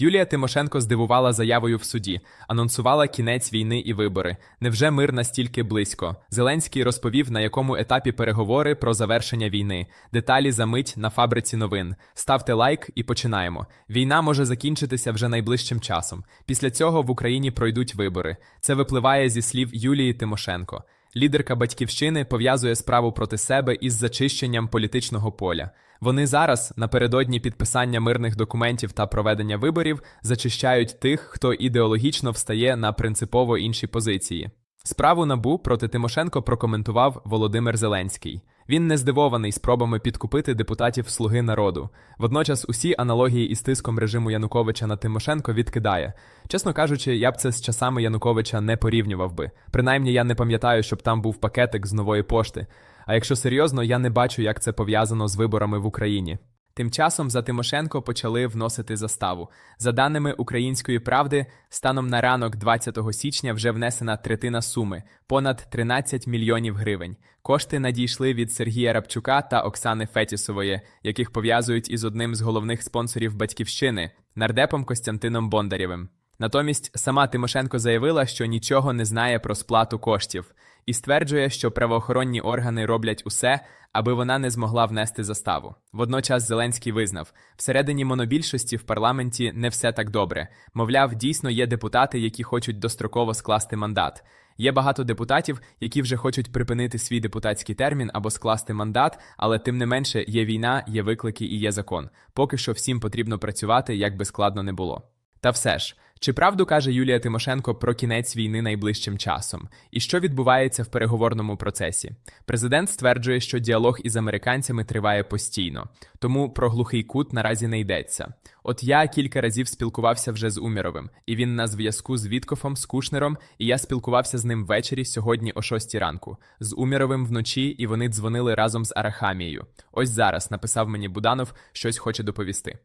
Юлія Тимошенко здивувала заявою в суді, анонсувала кінець війни і вибори. Невже мир настільки близько? Зеленський розповів, на якому етапі переговори про завершення війни. Деталі за мить на фабриці новин. Ставте лайк і починаємо. Війна може закінчитися вже найближчим часом. Після цього в Україні пройдуть вибори. Це випливає зі слів Юлії Тимошенко. Лідерка батьківщини пов'язує справу проти себе із зачищенням політичного поля. Вони зараз, напередодні підписання мирних документів та проведення виборів, зачищають тих, хто ідеологічно встає на принципово інші позиції. Справу набу проти Тимошенко прокоментував Володимир Зеленський. Він не здивований спробами підкупити депутатів Слуги народу. Водночас усі аналогії із тиском режиму Януковича на Тимошенко відкидає. Чесно кажучи, я б це з часами Януковича не порівнював би. Принаймні я не пам'ятаю, щоб там був пакетик з нової пошти. А якщо серйозно, я не бачу, як це пов'язано з виборами в Україні. Тим часом за Тимошенко почали вносити заставу. За даними Української правди, станом на ранок 20 січня вже внесена третина суми понад 13 мільйонів гривень. Кошти надійшли від Сергія Рабчука та Оксани Фетісової, яких пов'язують із одним з головних спонсорів батьківщини нардепом Костянтином Бондарєвим. Натомість сама Тимошенко заявила, що нічого не знає про сплату коштів, і стверджує, що правоохоронні органи роблять усе, аби вона не змогла внести заставу. Водночас Зеленський визнав, всередині монобільшості в парламенті не все так добре. Мовляв, дійсно є депутати, які хочуть достроково скласти мандат. Є багато депутатів, які вже хочуть припинити свій депутатський термін або скласти мандат, але тим не менше є війна, є виклики і є закон. Поки що всім потрібно працювати, як би складно не було. Та все ж, чи правду каже Юлія Тимошенко про кінець війни найближчим часом? І що відбувається в переговорному процесі? Президент стверджує, що діалог із американцями триває постійно, тому про глухий кут наразі не йдеться. От я кілька разів спілкувався вже з Уміровим, і він на зв'язку з Віткофом, з Кушнером, і я спілкувався з ним ввечері сьогодні о 6 ранку, з Уміровим вночі, і вони дзвонили разом з Арахамією. Ось зараз написав мені Буданов, щось хоче доповісти.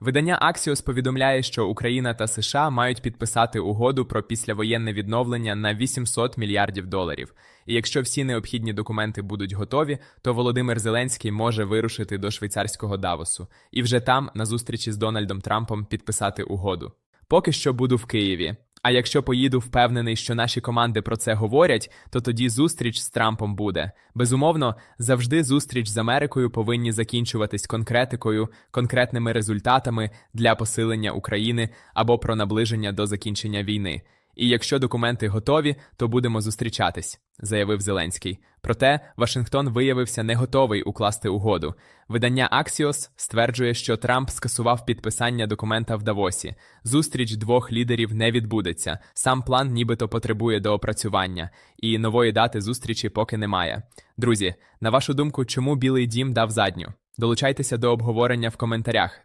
Видання Axios повідомляє, що Україна та США мають підписати угоду про післявоєнне відновлення на 800 мільярдів доларів. І якщо всі необхідні документи будуть готові, то Володимир Зеленський може вирушити до швейцарського Давосу і вже там, на зустрічі з Дональдом Трампом, підписати угоду. Поки що буду в Києві. А якщо поїду впевнений, що наші команди про це говорять, то тоді зустріч з Трампом буде. Безумовно, завжди зустріч з Америкою повинні закінчуватись конкретикою, конкретними результатами для посилення України або про наближення до закінчення війни. І якщо документи готові, то будемо зустрічатись, заявив Зеленський. Проте Вашингтон виявився не готовий укласти угоду. Видання Axios стверджує, що Трамп скасував підписання документа в Давосі. Зустріч двох лідерів не відбудеться. Сам план нібито потребує доопрацювання, і нової дати зустрічі поки немає. Друзі, на вашу думку, чому Білий Дім дав задню? Долучайтеся до обговорення в коментарях.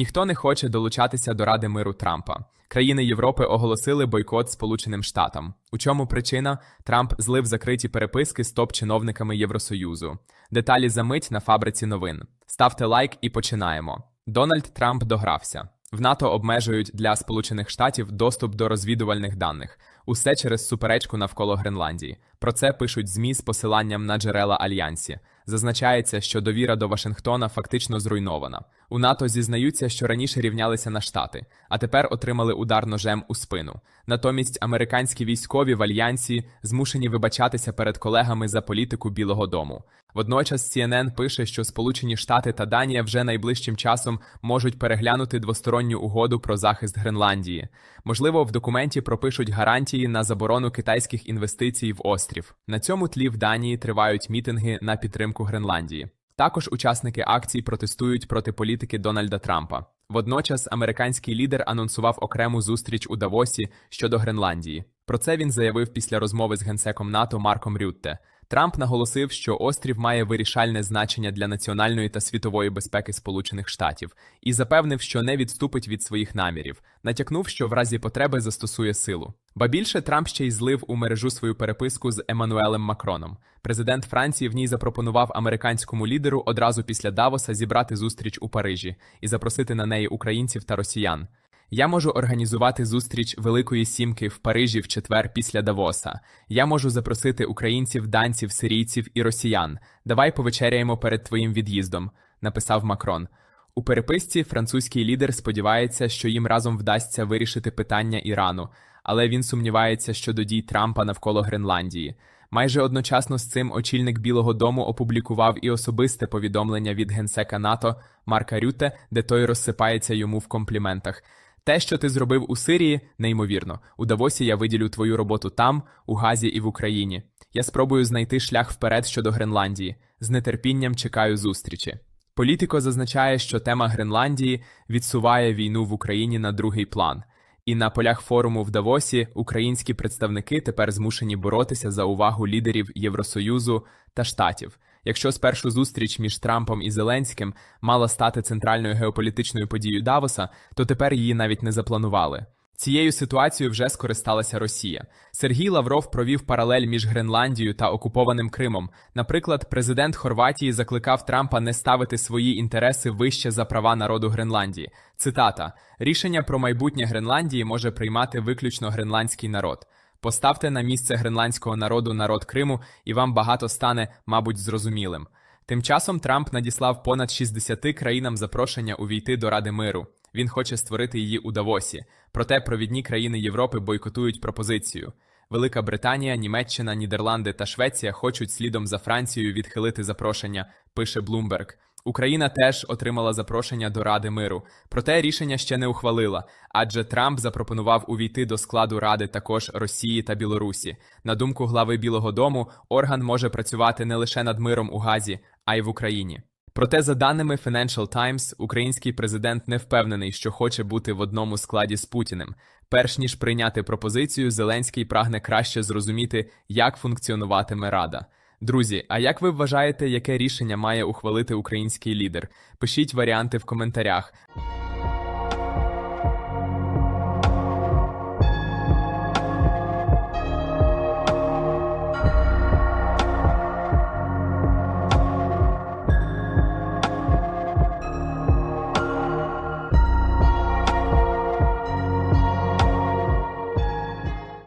Ніхто не хоче долучатися до Ради миру Трампа. Країни Європи оголосили бойкот Сполученим Штатам. У чому причина? Трамп злив закриті переписки з топ-чиновниками Євросоюзу. Деталі за мить на фабриці новин. Ставте лайк і починаємо. Дональд Трамп догрався. В НАТО обмежують для Сполучених Штатів доступ до розвідувальних даних. Усе через суперечку навколо Гренландії. Про це пишуть ЗМІ з посиланням на джерела альянсі. Зазначається, що довіра до Вашингтона фактично зруйнована. У НАТО зізнаються, що раніше рівнялися на штати, а тепер отримали удар ножем у спину. Натомість американські військові в альянсі змушені вибачатися перед колегами за політику Білого Дому. Водночас CNN пише, що Сполучені Штати та Данія вже найближчим часом можуть переглянути двосторонню угоду про захист Гренландії. Можливо, в документі пропишуть гарантії на заборону китайських інвестицій в острів. На цьому тлі в Данії тривають мітинги на підтримку Гренландії. Також учасники акцій протестують проти політики Дональда Трампа. Водночас американський лідер анонсував окрему зустріч у Давосі щодо Гренландії. Про це він заявив після розмови з генсеком НАТО Марком Рютте. Трамп наголосив, що острів має вирішальне значення для національної та світової безпеки Сполучених Штатів, і запевнив, що не відступить від своїх намірів, натякнув, що в разі потреби застосує силу. Ба більше Трамп ще й злив у мережу свою переписку з Еммануелем Макроном. Президент Франції в ній запропонував американському лідеру одразу після Давоса зібрати зустріч у Парижі і запросити на неї українців та росіян. Я можу організувати зустріч Великої Сімки в Парижі в четвер після Давоса. Я можу запросити українців, данців, сирійців і росіян. Давай повечеряємо перед твоїм від'їздом, написав Макрон. У переписці французький лідер сподівається, що їм разом вдасться вирішити питання Ірану, але він сумнівається щодо дій Трампа навколо Гренландії. Майже одночасно з цим очільник Білого Дому опублікував і особисте повідомлення від генсека НАТО Марка Рюте, де той розсипається йому в компліментах. Те, що ти зробив у Сирії, неймовірно. У Давосі я виділю твою роботу там, у Газі і в Україні. Я спробую знайти шлях вперед щодо Гренландії. З нетерпінням чекаю зустрічі. Політико зазначає, що тема Гренландії відсуває війну в Україні на другий план. І на полях форуму в Давосі українські представники тепер змушені боротися за увагу лідерів Євросоюзу та штатів. Якщо спершу зустріч між Трампом і Зеленським мала стати центральною геополітичною подією Давоса, то тепер її навіть не запланували. Цією ситуацією вже скористалася Росія. Сергій Лавров провів паралель між Гренландією та окупованим Кримом. Наприклад, президент Хорватії закликав Трампа не ставити свої інтереси вище за права народу Гренландії. Цитата: рішення про майбутнє Гренландії може приймати виключно гренландський народ. Поставте на місце гренландського народу народ Криму, і вам багато стане, мабуть, зрозумілим. Тим часом Трамп надіслав понад 60 країнам запрошення увійти до Ради миру. Він хоче створити її у Давосі. Проте провідні країни Європи бойкотують пропозицію. Велика Британія, Німеччина, Нідерланди та Швеція хочуть слідом за Францією відхилити запрошення, пише Блумберг. Україна теж отримала запрошення до Ради миру, проте рішення ще не ухвалила, адже Трамп запропонував увійти до складу Ради також Росії та Білорусі. На думку глави Білого Дому, орган може працювати не лише над миром у Газі, а й в Україні. Проте, за даними Financial Times, український президент не впевнений, що хоче бути в одному складі з Путіним. Перш ніж прийняти пропозицію, Зеленський прагне краще зрозуміти, як функціонуватиме Рада. Друзі, а як ви вважаєте, яке рішення має ухвалити український лідер? Пишіть варіанти в коментарях.